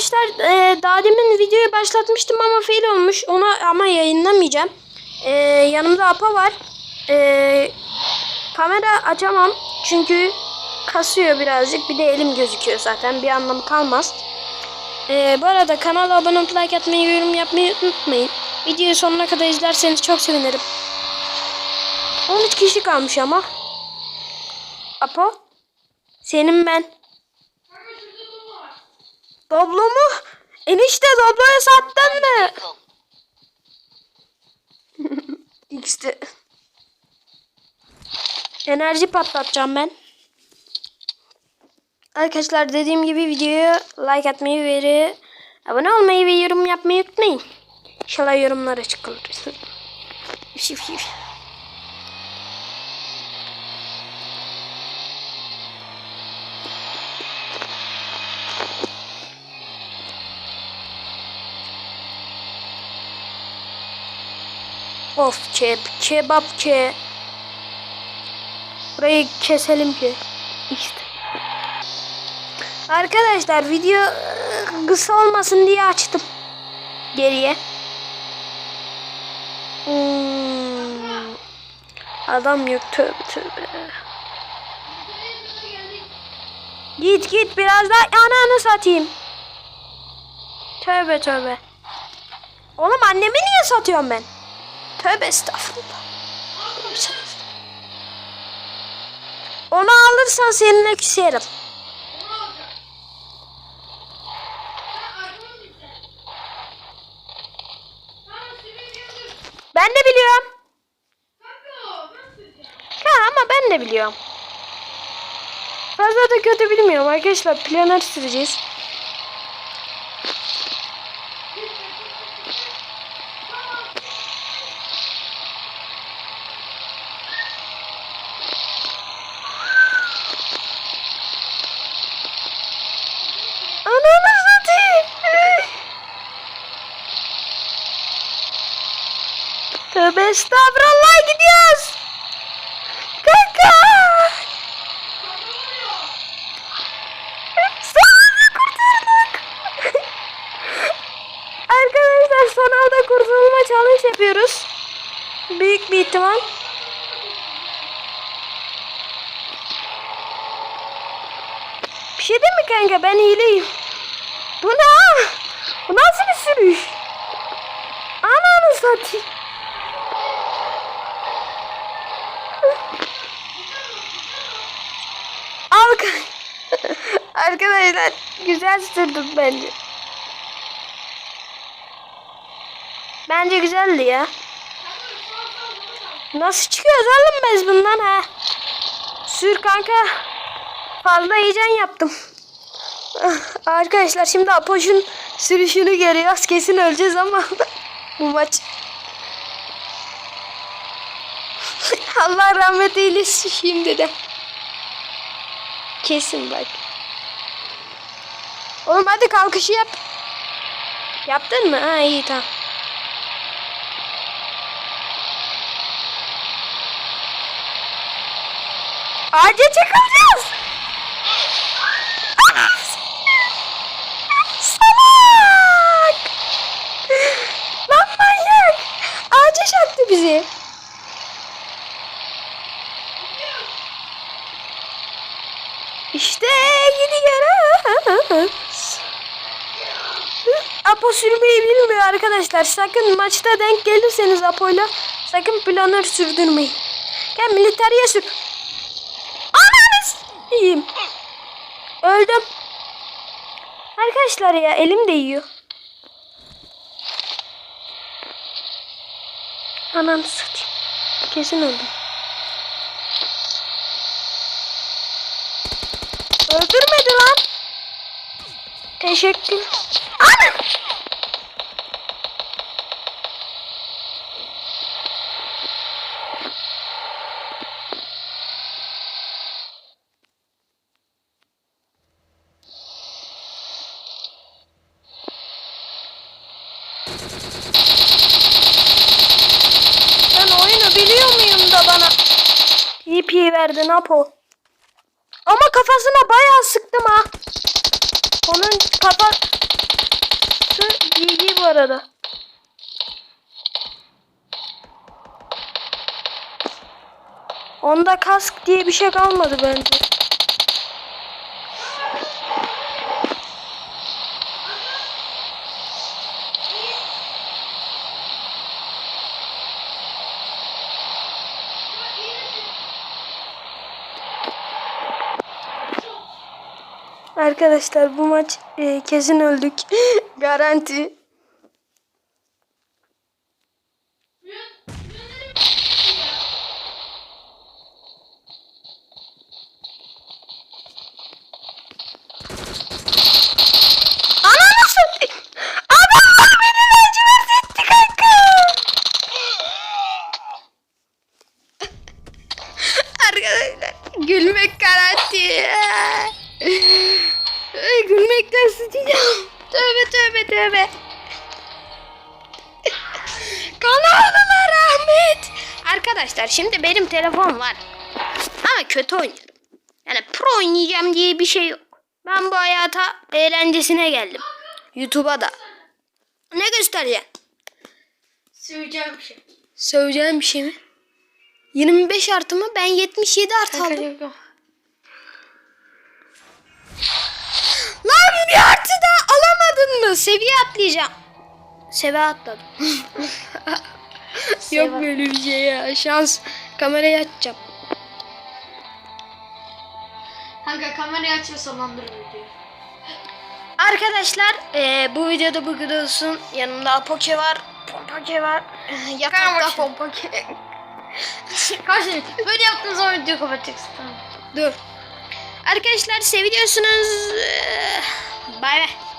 arkadaşlar e, daha demin videoyu başlatmıştım ama fail olmuş. Onu ama yayınlamayacağım. E, yanımda Apa var. E, kamera açamam çünkü kasıyor birazcık. Bir de elim gözüküyor zaten. Bir anlamı kalmaz. E, bu arada kanala abone olup like atmayı, yorum yapmayı unutmayın. Videoyu sonuna kadar izlerseniz çok sevinirim. 13 kişi kalmış ama. Apo. Senin ben. Doblo mu? Enişte Doblo'ya sattın mı? X'te. Enerji patlatacağım ben. Arkadaşlar dediğim gibi videoya like atmayı ve abone olmayı ve yorum yapmayı unutmayın. İnşallah yorumlara çıkılır. Şif şif. Of keb, kebap ke. Burayı keselim ki. İşte. Arkadaşlar video ıı, kısa olmasın diye açtım. Geriye. Hmm. Adam yok tövbe tövbe. Git git biraz daha ananı satayım. Tövbe tövbe. Oğlum annemi niye satıyorum ben? Tövbe estağfurullah. Onu alırsan seninle küserim. Ben de biliyorum. Ha ama ben de biliyorum. Fazla da kötü bilmiyorum arkadaşlar. Planer süreceğiz. Ananı satayım. Tövbe estağfurullah gidiyoruz. Kanka. Sonunda kurtulduk. Arkadaşlar son anda kurtulma challenge yapıyoruz. Büyük bir ihtimal. Bir şey değil mi kanka? Ben iyileyim. Bu ne? Bu nasıl bir sürüş? Ananı satayım. Al kanka. Arkadaşlar güzel sürdüm bence. Bence güzeldi ya. Nasıl çıkıyoruz oğlum biz bundan ha? Sür kanka. Fazla heyecan yaptım. Ah, Arkadaşlar şimdi Apoş'un sürüşünü görüyoruz. Kesin öleceğiz ama bu maç. Allah rahmet eylesin şimdi de. Kesin bak. Oğlum hadi kalkışı yap. Yaptın mı? Ha iyi tamam. Ağaca çıkacağız. Salak! Lan manyak! Ağaca çaktı bizi. İşte gidiyoruz. Apo sürmeyi bilmiyor arkadaşlar. Sakın maçta denk gelirseniz Apo'yla sakın planör sürdürmeyin. Gel militeriye sür. Ananız iyiyim. Öldüm. Arkadaşlar ya elim de yiyor. Ananı satayım. Kesin öldüm. Öldürmedi lan. Teşekkür. Ana! Ben oyunu biliyor muyum da bana TP verdin Apo. Ama kafasına bayağı sıktım ha. Onun kafa arada. Onda kask diye bir şey kalmadı bence. Arkadaşlar bu maç e, kesin öldük. Garanti. Ananı satayım. Adamlar beni lacivert etti kanka. Arkadaşlar gülmek garanti. Ay, Sıçacağım. Tövbe tövbe tövbe. Kanalına rahmet. Arkadaşlar şimdi benim telefon var. Ama kötü oynuyorum. Yani pro oynayacağım diye bir şey yok. Ben bu hayata eğlencesine geldim. YouTube'a da. Ne göstereceğim? Söyleyeceğim bir şey. Söyleyeceğim bir şey mi? 25 artı mı? Ben 77 artı aldım. Lan bir artı da alamadın mı? Seviye atlayacağım. Seviye atladım. Yok böyle bir şey ya. Şans. Kamerayı açacağım. Kanka kamerayı aç ve sonlandır videoyu. Arkadaşlar eee, bu videoda bu kadar olsun. Yanımda Apoke var. Pompake var. Yatakta Pompake. Karşı böyle yaptığın zaman videoyu kapatacaksın tamam. Dur. Arkadaşlar seviyorsunuz. Bay bay.